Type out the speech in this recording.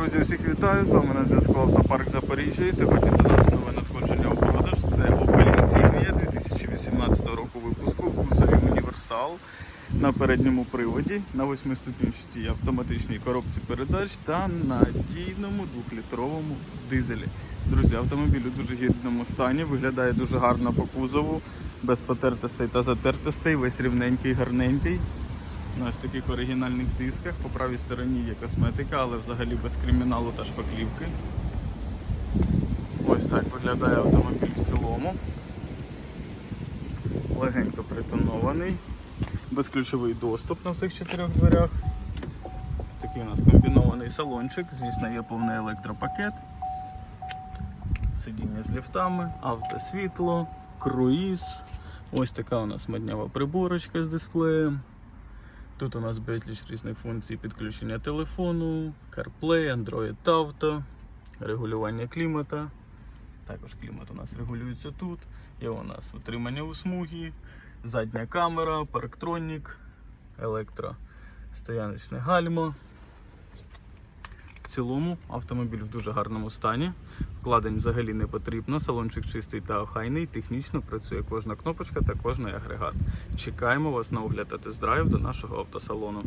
Друзі, усіх вітаю! З вами на зв'язку Автопарк Запоріжжя. І сьогодні до нас нове надходження у продаж. Це Opel Insignia 2018 року випуску в кузові Універсал на передньому приводі на 8-ступінчатій автоматичній коробці передач та надійному 2-літровому дизелі. Друзі, автомобіль у дуже гідному стані, виглядає дуже гарно по кузову, без потертостей та затертостей, весь рівненький, гарненький. На ось таких оригінальних дисках. По правій стороні є косметика, але взагалі без криміналу та шпаклівки. Ось так виглядає автомобіль в цілому. Легенько притонований. Безключовий доступ на всіх чотирьох дверях. Ось такий у нас комбінований салончик. Звісно, є повний електропакет. Сидіння з ліфтами, автосвітло, круїз. Ось така у нас моднява приборочка з дисплеєм. Тут у нас безліч різних функцій підключення телефону, CarPlay, Android Auto, регулювання клімата. Також клімат у нас регулюється тут. Є у нас утримання у смугі, задня камера, парктронік, електростояночне гальмо. Цілому автомобіль в дуже гарному стані. Вкладень взагалі не потрібно. Салончик чистий та охайний. Технічно працює кожна кнопочка та кожний агрегат. Чекаємо вас на огляд та тест-драйв до нашого автосалону.